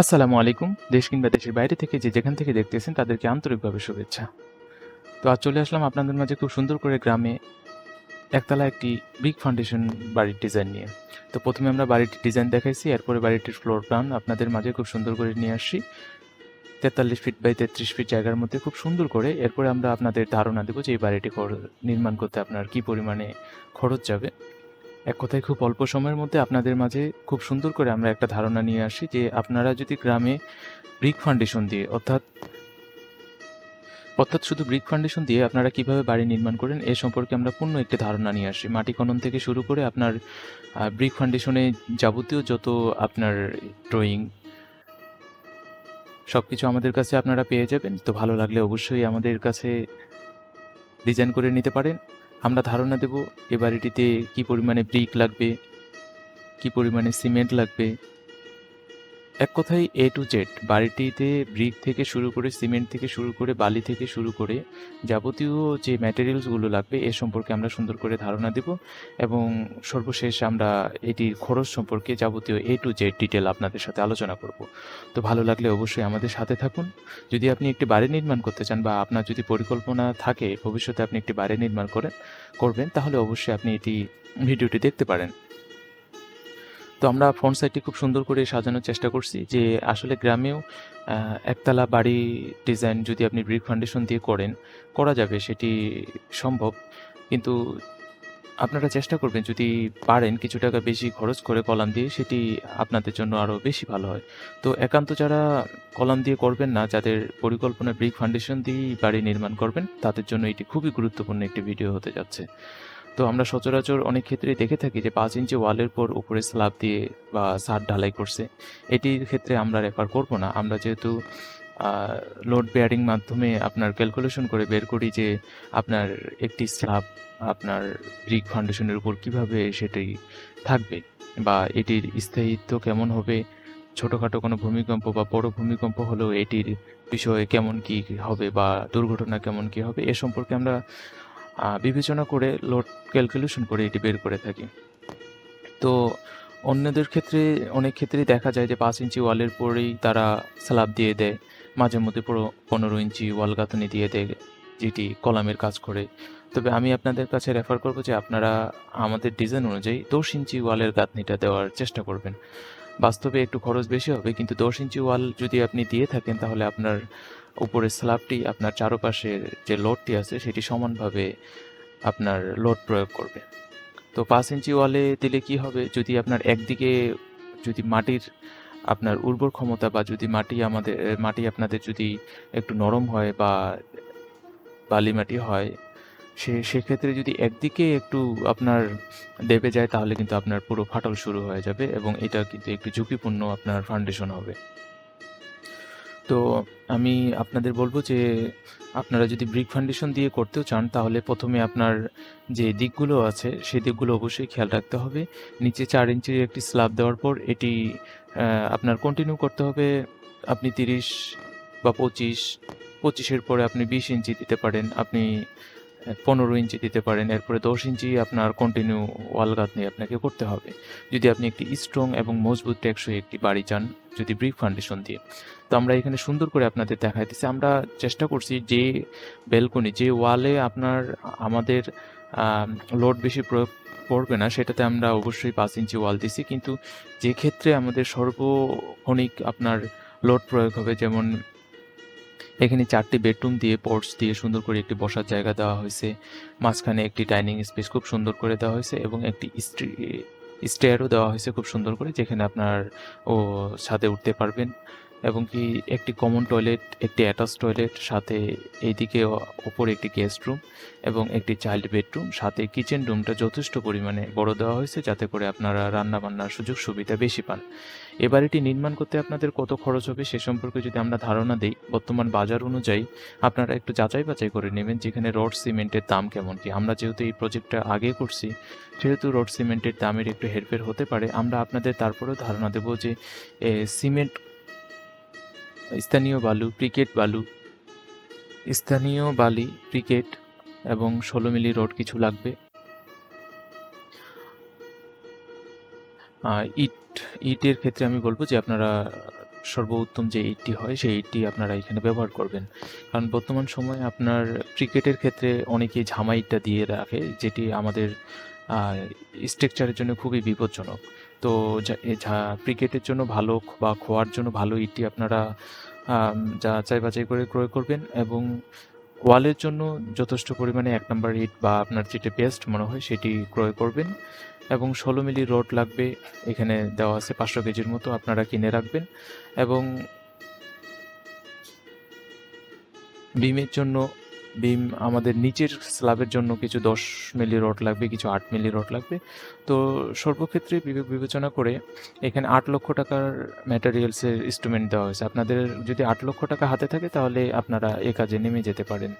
আসসালামু আলাইকুম, দেশ কিংবা দেশের বাইরে থেকে যে যেখান থেকে দেখতেছেন তাদেরকে আন্তরিকভাবে শুভেচ্ছা। তো আজ চলে আসলাম আপনাদের মাঝে খুব সুন্দর করে গ্রামে একতলা একটি বিগ ফাউন্ডেশন বাড়ির ডিজাইন নিয়ে। তো প্রথমে আমরা বাড়িটির ডিজাইন দেখাইছি, এরপরে বাড়িটির ফ্লোর প্ল্যান আপনাদের মাঝে খুব সুন্দর করে নিয়ে আসছি। তেতাল্লিশ ফিট বাই তেত্রিশ ফিট জায়গার মধ্যে খুব সুন্দর করে এরপরে আমরা আপনাদের ধারণা দেবো যে এই বাড়িটি নির্মাণ করতে আপনার কি পরিমাণে খরচ যাবে। এক কথায় খুব অল্প সময়ের মধ্যে আপনাদের মাঝে খুব সুন্দর করে আমরা একটা ধারণা নিয়ে আসি যে আপনারা যদি গ্রামে ব্রিক ফাউন্ডেশন দিয়ে, অর্থাৎ অর্থাৎ শুধু ব্রিক ফাউন্ডেশন দিয়ে আপনারা কীভাবে বাড়ি নির্মাণ করেন, এ সম্পর্কে আমরা পূর্ণ একটি ধারণা নিয়ে আসি। মাটি খনন থেকে শুরু করে আপনার ব্রিক ফাউন্ডেশনে যাবতীয় যত আপনার ড্রয়িং সব কিছু আমাদের কাছে আপনারা পেয়ে যাবেন। তো ভালো লাগলে অবশ্যই আমাদের কাছে ডিজাইন করে নিতে পারেন। আমরা ধারণা দেব এ বাড়িটিতে কী পরিমাণে ব্রিক লাগবে কী পরিমাণে সিমেন্ট লাগবে এক কথায় এ টু জেড বাড়িটিতে ব্রিক থেকে শুরু করে সিমেন্ট থেকে শুরু করে, বালি থেকে শুরু করে যাবতীয় যে ম্যাটেরিয়ালসগুলো লাগবে এ সম্পর্কে আমরা সুন্দর করে ধারণা দেব এবং সর্বশেষ আমরা এটির খরচ সম্পর্কে যাবতীয় এ টু জেড ডিটেল আপনাদের সাথে আলোচনা করব। তো ভালো লাগলে অবশ্যই আমাদের সাথে থাকুন। যদি আপনি একটি বাড়ি নির্মাণ করতে চান বা আপনার যদি পরিকল্পনা থাকে, ভবিষ্যতে আপনি একটি বাড়ি নির্মাণ করেন, করবেন, তাহলে অবশ্যই আপনি এটি ভিডিওটি দেখতে পারেন। তো আমরা ফ্রন্ট সাইডটি খুব সুন্দর করে সাজানোর চেষ্টা করছি যে আসলে গ্রামেও একতলা বাড়ি ডিজাইন যদি আপনি ব্রিক ফাউন্ডেশন দিয়ে করেন, করা যাবে, সেটি সম্ভব। কিন্তু আপনারা চেষ্টা করবেন, যদি পারেন কিছু টাকা বেশি খরচ করে কলাম দিয়ে, সেটি আপনাদের জন্য আরও বেশি ভালো হয়। তো একান্ত যারা কলাম দিয়ে করবেন না, যাদের পরিকল্পনা ব্রিক ফাউন্ডেশন দিয়েই বাড়ি নির্মাণ করবেন, তাদের জন্য এটি খুবই গুরুত্বপূর্ণ একটি ভিডিও হতে যাচ্ছে। তো আমরা সচরাচর অনেক ক্ষেত্রেই দেখে থাকি যে পাঁচ ইঞ্চি ওয়ালের পর উপরে স্ল্যাব দিয়ে বা সার ঢালাই করছে। এটির ক্ষেত্রে আমরা রেফার করব না। আমরা যেহেতু লোড বেয়ারিং মাধ্যমে আপনার ক্যালকুলেশন করে বের করি যে আপনার একটি স্ল্যাব আপনার ব্রিক ফাউন্ডেশনের উপর কীভাবে সেটি থাকবে বা এটির স্থায়িত্ব কেমন হবে, ছোটোখাটো কোনো ভূমিকম্প বা বড় ভূমিকম্প হলেও এটির বিষয়ে কেমন কি হবে বা দুর্ঘটনা কেমন কি হবে, এ সম্পর্কে আমরা বিবেচনা করে লোড ক্যালকুলেশন করে এটি বের করে থাকি। তো অন্যদের ক্ষেত্রে, অনেক ক্ষেত্রেই দেখা যায় যে পাঁচ ইঞ্চি ওয়ালের পরেই তারা স্ল্যাব দিয়ে দেয়। মাঝে মধ্যে পুরো পনেরো ইঞ্চি ওয়াল গাঁথনি দিয়ে দেয়, যেটি কলামের কাজ করে। তবে আমি আপনাদের কাছে রেফার করব যে আপনারা আমাদের ডিজাইন অনুযায়ী দশ ইঞ্চি ওয়ালের গাঁথনিটা দেওয়ার চেষ্টা করবেন। বাস্তবে একটু খরচ বেশি হবে, কিন্তু দশ ইঞ্চি ওয়াল যদি আপনি দিয়ে থাকেন, তাহলে আপনার উপরের স্ল্যাবটি আপনার চারপাশের যে লোডটি আছে, সেটি সমানভাবে আপনার লোড প্রয়োগ করবে। তো পাঁচ ইঞ্চি ওয়ালে দিলে কি হবে? যদি আপনার একদিকে যদি মাটির আপনার উর্বর ক্ষমতা বা যদি মাটি আমাদের, মাটি আপনাদের যদি একটু নরম হয় বা বালি মাটি হয়, সে, সেক্ষেত্রে যদি একদিকে একটু আপনার দেবে যায়, তাহলে কিন্তু আপনার পুরো ফাটল শুরু হয়ে যাবে এবং এটা কিন্তু একটু ঝুঁকিপূর্ণ আপনার ফাউন্ডেশন হবে। তো আমি আপনাদের বলব যে, আপনারা যদি ব্রিক ফাউন্ডেশন দিয়ে করতেও চান, তাহলে প্রথমে আপনার যে দিকগুলো আছে সেই দিকগুলো অবশ্যই খেয়াল রাখতে হবে। নিচে চার ইঞ্চির একটি স্ল্যাব দেওয়ার পর, এটি আপনার কন্টিনিউ করতে হবে। আপনি তিরিশ বা পঁচিশ, পঁচিশের পরে আপনি বিশ ইঞ্চি দিতে পারেন। আপনি পনেরো ইঞ্চি দিতে পারেন, এরপরে দশ ইঞ্চি আপনার কন্টিনিউ ওয়াল গাঁথনি আপনাকে করতে হবে। যদি আপনি একটি স্ট্রং এবং মজবুত টেকসই একটি বাড়ি চান, যদি ব্রিক ফাউন্ডেশন দিয়ে। তো আমরা এখানে সুন্দর করে আপনাদের দেখাইতেছি আমরা চেষ্টা করছি যে বেলকনি যে ওয়ালে আপনার আমাদের লোড বেশি প্রয়োগ পড়বে না, সেটাতে আমরা অবশ্যই পাঁচ ইঞ্চি ওয়াল দিছি। কিন্তু যে ক্ষেত্রে আমাদের সর্বক্ষণিক আপনার লোড প্রয়োগ হবে, যেমন এখানে চারটি বেডরুম দিয়ে পোর্টস দিয়ে সুন্দর করে একটি বসার জায়গা দেওয়া হয়েছে। মাঝখানে একটি ডাইনিং স্পেস খুব সুন্দর করে দেওয়া হয়েছে এবং একটি স্টেয়ারও দেওয়া হয়েছে খুব সুন্দর করে, যেখানে আপনার ও ছাদে উঠতে পারবেন। এবং কি একটি কমন টয়লেট একটি অ্যাটাচ টয়লেট সাথে এইদিকে ওপরে একটি গেস্ট রুম এবং একটি চাইল্ড বেডরুম সাথে কিচেন রুমটা যথেষ্ট পরিমাণে বড় দেওয়া হয়েছে যাতে করে আপনারা রান্না বান্নার সুযোগ সুবিধা বেশি পান। এ বাড়িটি নির্মাণ করতে আপনাদের কত খরচ হবে সে সম্পর্কে যদি আমরা ধারণা দিই, বর্তমান বাজার অনুযায়ী আপনারা একটু যাচাই বাছাই করে নেবেন যেখানে রড সিমেন্টের দাম কেমন কি। আমরা যেহেতু এই প্রজেক্টটা আগে করছি সেহেতু রড সিমেন্টের দামের একটু হেরফের হতে পারে, আমরা আপনাদের তারপরেও ধারণা দেবো যে সিমেন্ট স্থানীয় বালু, ক্রিকেট বালু। স্থানীয় বালি, ক্রিকেট এবং ষোলো মিলি রড কিছু লাগবে। ইট, ইটের ক্ষেত্রে আমি বলব যে আপনারা সর্বোত্তম যে ইটটি হয়, সেই ইটটি আপনারা এখানে ব্যবহার করবেন। কারণ বর্তমান সময়ে আপনার ক্রিকেটের ক্ষেত্রে অনেকেই ঝামা ইটটা দিয়ে রাখে, যেটি আমাদের স্ট্রাকচারের জন্য খুবই বিপজ্জনক। তো যা ক্রিকেটের জন্য ভালো বা খোয়ার জন্য ভালো ইটটি আপনারা আম, যাচাই বাছাই করে ক্রয় করবেন এবং ওয়ালের জন্য যথেষ্ট পরিমাণে এক নম্বর ইট বা আপনার যেটা বেস্ট মনে হয় সেটি ক্রয় করবেন এবং ষোলো মিলি রড লাগবে এখানে দেওয়া আছে পাঁচশো কেজির মতো আপনারা কিনে রাখবেন এবং বিমের জন্য বিম আমাদের নিচের স্ল্যাবের জন্য কিছু দশ মিলি রড লাগবে, কিছু আট মিলি রড লাগবে। তো সর্বক্ষেত্রে বিবেচনা করে এখানে আট লক্ষ টাকার ম্যাটেরিয়ালসের ইনস্ট্রুমেন্ট দেওয়া হয়েছে। আপনাদের যদি আট লক্ষ টাকা হাতে থাকে তাহলে আপনারা এ কাজে নেমে যেতে পারেন।